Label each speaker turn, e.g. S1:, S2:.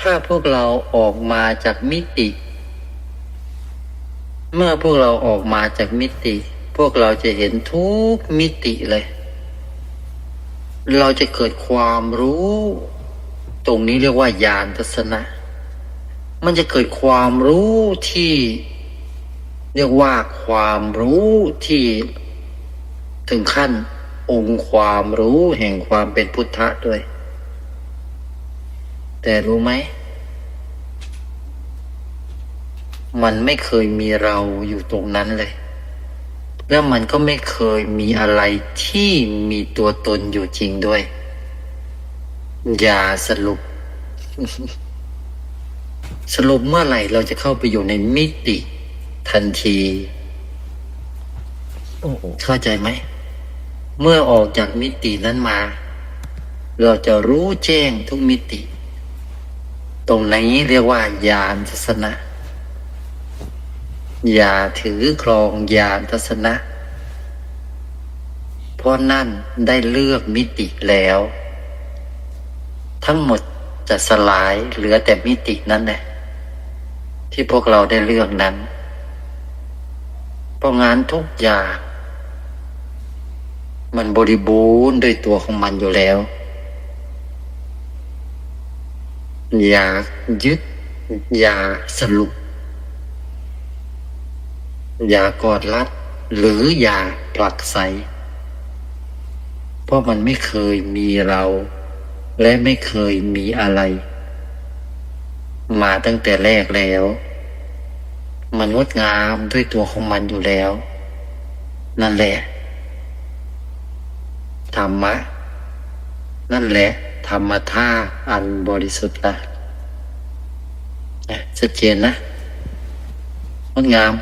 S1: ถ้าพวกเราออกมาจากมิติ เมื่อพวกเราออกมาจากมิติ พวกเราจะเห็นทุกมิติเลย เราจะเกิดความรู้ ตรงนี้เรียกว่าญาณทัศนะ มันจะเกิดความรู้ที่ เรียกว่าความรู้ที่ถึงขั้นองค์ความรู้แห่งความเป็นพุทธะด้วย แต่รู้ไหม มันไม่เคยมีเราอยู่ตรงนั้นเลย แล้วมันก็ไม่เคยมีอะไรที่มีตัวตนอยู่จริงด้วย อย่าสรุป สรุปเมื่อไหร่เราจะเข้าไปอยู่ในมิติทันที
S2: โอ้โห
S1: เข้าใจไหม เมื่อออกจากมิตินั้นมา เราจะรู้แจ้งทุกมิติ ตรงนี้เรียกว่าญาณทัศนะ อย่าถือครองญาณทัศนะเพราะนั่นได้เลือกมิติแล้ว ทั้งหมดจะสลายเหลือแต่มิตินั้นแหละที่พวกเราได้เลือกนั้น เพราะงานทุกอย่าง มันบริบูรณ์ด้วยตัวของมันอยู่แล้ว อย่ายึด อย่าสรุป อย่ากอดรัด หรืออย่าผลักไส เพราะมันไม่เคยมีเรา และไม่เคยมีอะไร มาตั้งแต่แรกแล้ว มันงดงามด้วยตัวของมันอยู่แล้ว นั่นแหละธรรมะ นั่นแหละ ธรรมท่าอันบริสุทธิ์ละนะชัดเจนนะงดงาม